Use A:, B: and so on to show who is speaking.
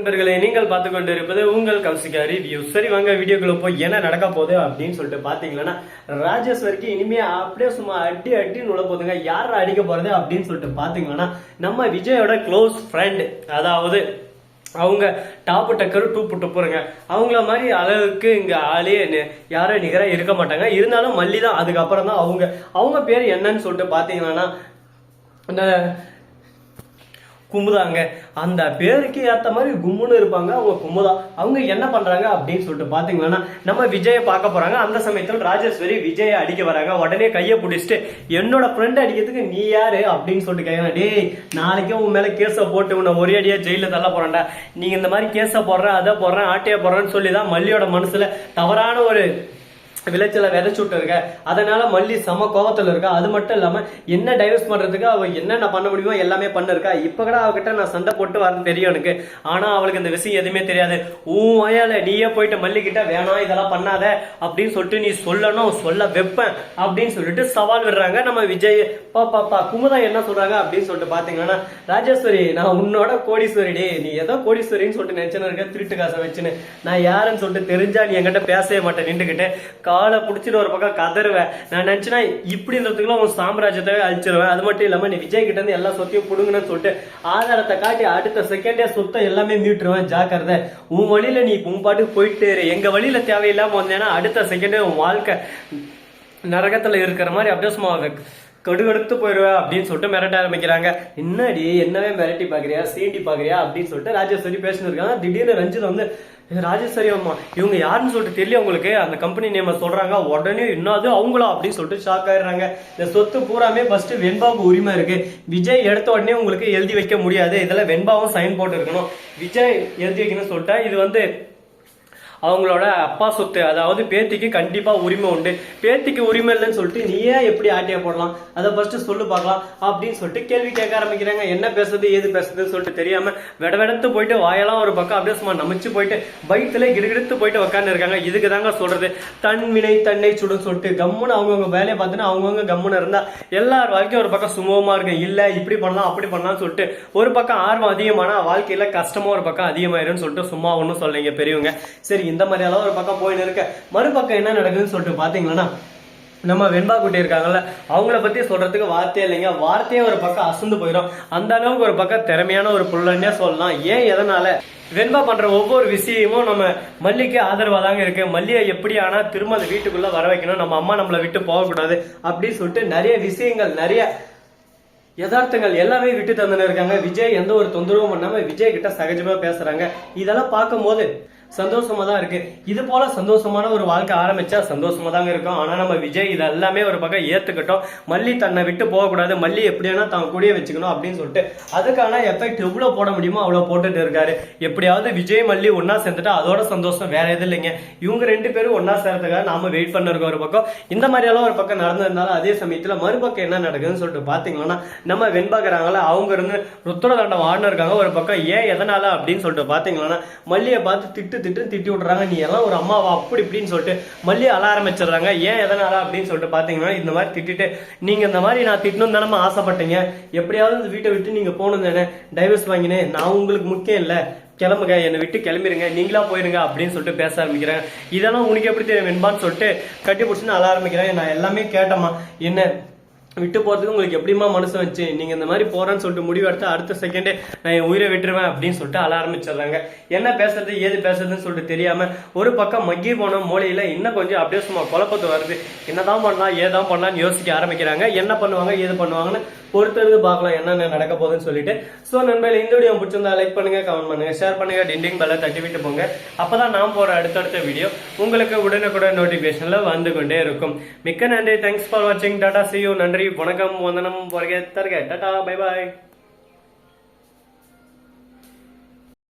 A: நண்பர்களே நீங்கள் பார்த்து கொண்டு இருப்பது உங்கள் கௌசிகா ரிவ்யூ சரி வாங்க வீடியோக்குள்ள போய் என்ன நடக்க போகுது அப்படின்னு சொல்லிட்டு பாத்தீங்கன்னா ராஜேஸ்வரிக்கு இனிமே அப்படியே சும்மா அடி அடி நுழ போதுங்க யார் அடிக்க போறது அப்படின்னு சொல்லிட்டு பாத்தீங்கன்னா நம்ம விஜயோட க்ளோஸ் ஃப்ரெண்ட் அதாவது அவங்க டாப்பு டக்கர் டூ புட்டு போறங்க. அவங்கள மாதிரி அளவுக்கு இங்க ஆளே யாரும் நிகரா இருக்க மாட்டாங்க. இருந்தாலும் மல்லி தான் அதுக்கப்புறம் தான் அவங்க அவங்க பேர் என்னன்னு சொல்லிட்டு பாத்தீங்கன்னா இந்த குமுதாங்க அந்த பேருக்கு ஏற்ற மாதிரி கும்முன்னு இருப்பாங்க. அவங்க குமுதா அவங்க என்ன பண்றாங்க அப்படின்னு சொல்லிட்டு பாத்தீங்கன்னா நம்ம விஜயை பார்க்க போறாங்க. அந்த சமயத்தில் ராஜேஸ்வரி விஜயை அடிக்க வராங்க. உடனே கையை பிடிச்சிட்டு என்னோட ஃப்ரெண்ட் அடிக்கிறதுக்கு நீ யாரு? அப்படின்னு சொல்லிட்டு கேட்கலாம் டேய் நாளைக்கே உன் மேல கேஸை போட்டு உன்னை ஒரே அடியா ஜெயில தள்ள போறேன்டா. நீங்க இந்த மாதிரி கேஸை போடுறேன் அதை போடுறேன் ஆட்டையை போடுறேன்னு சொல்லி தான் மல்லியோட மனசுல தவறான ஒரு விளைச்சல விதைச்சு விட்டு இருக்க அதனால மல்லி சம கோவத்துல இருக்கா? அது மட்டும் இல்லாம என்ன டைவர்ஸ் பண்றதுக்கு அவ என்னென்ன பண்ண முடியுமோ எல்லாமே பண்ணிருக்கா? இப்ப கூட அவகிட்ட நான் சண்டை போட்டு வரேன் தெரியும் எனக்கு. ஆனா அவளுக்கு இந்த விஷயம் எதுவுமே தெரியாது. உன் வயால நீயே போயிட்டு மல்லிக்கிட்ட வேணாம் இதெல்லாம் பண்ணாத அப்படின்னு சொல்லிட்டு நீ சொல்லணும் சொல்ல வைப்பேன் அப்படின்னு சொல்லிட்டு சவால் விடுறாங்க நம்ம விஜய். பா பா பா குமுதா என்ன சொல்றாங்க அப்படின்னு சொல்லிட்டு பாத்தீங்கன்னா ராஜேஸ்வரி நான் உன்னோட கோடீஸ்வரிடி நீ ஏதோ கோடீஸ்வரின்னு சொல்லிட்டு நினைச்சுன்னு இருக்க திருட்டு காசை வச்சுன்னு. நான் யாருன்னு சொல்லிட்டு தெரிஞ்சா நீ என்கிட்ட பேசவே மாட்டேன் நின்றுக்கிட்டு. காலை பிடிச்சிட்டு ஒரு பக்கம் கதறுவேன் நான் நினச்சினா இப்படின்றதுக்குள்ள உன் சாம்ராஜ்யத்தை அழிச்சிருவேன். அது மட்டும் இல்லாமல் நீ விஜய் கிட்ட இருந்து எல்லா சொத்தையும் பிடுங்கன்னு சொல்லிட்டு ஆதாரத்தை காட்டி அடுத்த செகண்டே சொத்தை எல்லாமே மீட்டுருவேன். ஜாக்கிரதை. உன் வழியில நீ உன் பாட்டுக்கு போயிட்டு இரு. எங்க வழியில வந்தேன்னா அடுத்த செகண்டே உன் வாழ்க்கை நரகத்தில் இருக்கிற மாதிரி அப்படியே சும்மா கடுகடுத்து போயிடுவேன் அப்படின்னு சொல்லிட்டு மிரட்ட ஆரம்பிக்கிறாங்க. என்னடி என்னவே மிரட்டி பாக்குறியா சீண்டி பாக்குறியா அப்படின்னு சொல்லிட்டு ராஜேஸ்வரி பேசினிருக்காங்க திடீர்னு ரஞ்சித் வந்து ராஜேஸ்வரி அம்மா இவங்க யாருன்னு சொல்லிட்டு தெரியல உங்களுக்கு? அந்த கம்பெனி நேம சொல்றாங்க. உடனே என்னது அவங்களா? அப்படின்னு சொல்லிட்டு ஷாக் ஆயிடுறாங்க. இந்த சொத்து பூராமே ஃபர்ஸ்ட் வெண்பாவுக்கு உரிமை இருக்கு. விஜய் எடுத்த உடனே உங்களுக்கு எழுதி வைக்க முடியாது. இதெல்லாம் வெண்பாவும் சைன் போட்டு இருக்கணும் விஜய் எழுதி வைக்கணும்னு சொல்லிட்டா இது வந்து அவங்களோட அப்பா சொத்து அதாவது பேத்திக்கு கண்டிப்பா உரிமை உண்டு. பேத்திக்கு உரிமை இல்லைன்னு சொல்லிட்டு நீ ஏன் எப்படி ஆட்டியா போடலாம்? அதை ஃபர்ஸ்ட் சொல்லு பார்க்கலாம். அப்படின்னு சொல்லிட்டு கேள்வி கேட்க ஆரம்பிக்கிறாங்க. என்ன பேசுறது ஏது பேசுறதுன்னு சொல்லிட்டு தெரியாம விடவெடத்து போயிட்டு வாயெல்லாம் ஒரு பக்கம் அப்படியே சும்மா நமிச்சு போயிட்டு பைத்துல கிடுகிடுத்து போயிட்டு உக்காந்து இருக்காங்க. இதுக்கு தாங்க சொல்றது. தன் வினை தன்னை சுடுன்னு சொல்லிட்டு கம்முன்னு அவங்கவுங்க வேலையை பார்த்துன்னு அவங்கவுங்க கம்முன்னு இருந்தா எல்லார் வாழ்க்கையும் ஒரு பக்கம் சுமூகமா இருக்கும் இல்ல இப்படி பண்ணலாம் அப்படி பண்ணலாம்னு சொல்லிட்டு ஒரு பக்கம் ஆர்வம் அதிகமானா வாழ்க்கையில கஷ்டமா ஒரு பக்கம் அதிகமாயிரும்னு சொல்லிட்டு சும்மா ஒன்றும் சொல்லுங்க பெரியவங்க. சரி இந்த மாதிரியெல்லாம் ஒரு பக்கம் போயின்னு இருக்க மறுபக்கம் என்ன நடக்குதுன்னு சொல்லிட்டு பாத்தீங்கன்னா நம்ம வெண்பா குட்டி இருக்காங்கல்ல அவங்கள பத்தி சொல்றதுக்கு வார்த்தையே இல்லைங்க. வார்த்தையே ஒரு பக்கம் அசந்து போயிடும் அந்த அளவுக்கு ஒரு பக்கம் திறமையான ஒரு புள்ளன்னே சொல்லலாம். ஏன் எதனால? வெண்பா பண்ற ஒவ்வொரு விஷயமும் நம்ம மல்லிக்கு ஆதரவா தாங்க இருக்கு. மல்லியை எப்படி ஆனால் திரும்ப அந்த வீட்டுக்குள்ள வர வைக்கணும்? நம்ம அம்மா நம்மளை விட்டு போகக்கூடாது அப்படின்னு சொல்லிட்டு நிறைய விஷயங்கள் நிறைய யதார்த்தங்கள் எல்லாமே விட்டு தந்துன்னு இருக்காங்க. விஜய் எந்த ஒரு தொந்தரவும் பண்ணாம விஜய் கிட்ட சகஜமா பேசுறாங்க. இதெல்லாம் பார்க்கும்போது சந்தோஷமா தான் இருக்கு. இது போல சந்தோஷமான ஒரு வாழ்க்கை ஆரம்பிச்சா சந்தோஷமா தாங்க இருக்கும். ஆனா நம்ம விஜய் இது எல்லாமே ஒரு பக்கம் ஏத்துக்கிட்டோம். மல்லி தன்னை விட்டு போகக்கூடாது. மல்லி எப்படியானா தான் கூடிய வச்சுக்கணும் அப்படின்னு சொல்லிட்டு அதுக்கான எஃபெக்ட் எவ்வளவு போட முடியுமோ அவ்வளவு போட்டுட்டு இருக்காரு. எப்படியாவது விஜய் மல்லி ஒன்னா சேர்ந்துட்டா அதோட சந்தோஷம் வேற எதுவும் இல்லைங்க. இவங்க ரெண்டு பேரும் ஒன்னா சேர்த்துக்காக நாம வெயிட் பண்ணிருக்கோம் ஒரு பக்கம். இந்த மாதிரியெல்லாம் ஒரு பக்கம் நடந்திருந்தாலும் அதே சமயத்துல மறுபக்கம் என்ன நடக்குதுன்னு சொல்லிட்டு பாத்தீங்கன்னா நம்ம வெண்பாக்குறாங்களா அவங்க இருந்து ருத்ரதாண்டம் ஆடினு இருக்காங்க ஒரு பக்கம் ஏன் எதனால அப்படின்னு சொல்லிட்டு பாத்தீங்கன்னா மல்லியை பார்த்து திட்டு திட்டு திட்டி விட்றாங்க நீ எல்லாம் ஒரு அம்மாவா? அப்படி இப்படின்னு சொல்லிட்டு மல்லியை அழ ஆரம்பிச்சிடுறாங்க. ஏன் எதனால அப்படின்னு சொல்லிட்டு பார்த்தீங்கன்னா இந்த மாதிரி திட்டிட்டு நீங்க இந்த மாதிரி நான் திட்டணும் தானே ஆசைப்பட்டீங்க. எப்படியாவது இந்த வீட்டை விட்டு நீங்க போகணும் தானே டைவர்ஸ் வாங்கினேன். நான் உங்களுக்கு முக்கியம் இல்லை. கிளம்புங்க. என்னை விட்டு கிளம்பிருங்க. நீங்களா போயிருங்க. அப்படின்னு சொல்லிட்டு பேச ஆரம்பிக்கிறேன் இதெல்லாம் உனக்கு எப்படி தெரியும் வெண்பான்னு சொல்லிட்டு கட்டி பிடிச்சின்னு அழ ஆரம்பிக்கிறேன் நான் எல்லாமே கேட்டேம்மா. என்ன விட்டு போகிறதுக்கு உங்களுக்கு எப்படிமா மனசு வச்சு நீங்கள் இந்த மாதிரி போகிறேன்னு சொல்லிட்டு முடிவு எடுத்து அடுத்த செகண்டே நான் என் உயிரை விட்டுருவேன் அப்படின்னு சொல்லிட்டு அழ ஆரம்பிச்சிடுறாங்க. என்ன பேசுறது ஏது பேசுறதுன்னு சொல்லிட்டு தெரியாமல் ஒரு பக்கம் மக்கி போன மூலையில் இன்னும் கொஞ்சம் அப்படியே சும்மா குழப்பத்து வருது. என்னதான் பண்ணலாம் ஏதான் பண்ணலாம்னு யோசிக்க ஆரம்பிக்கிறாங்க. என்ன பண்ணுவாங்க ஏது பண்ணுவாங்கன்னு பொறுத்தது பார்க்கலாம் என்னென்ன நடக்க போகுதுன்னு சொல்லிட்டு. ஸோ நண்பர்கள் இந்த வீடியோ பிடிச்சிருந்தா லைக் பண்ணுங்க கமெண்ட் பண்ணுங்க ஷேர் பண்ணுங்க டிண்டிங் பெல்ல தட்டி விட்டு போங்க. அப்பதான் நான் போற அடுத்தடுத்த வீடியோ உங்களுக்கு உடனுக்குடன் நோட்டிபிகேஷன்ல வந்து கொண்டே இருக்கும். மிக்க நன்றி. தேங்க்ஸ் ஃபார் வாட்சிங் டாடா சி யூ நன்றி வணக்கம் வந்தனம் வருக தருக டாடா பை பாய்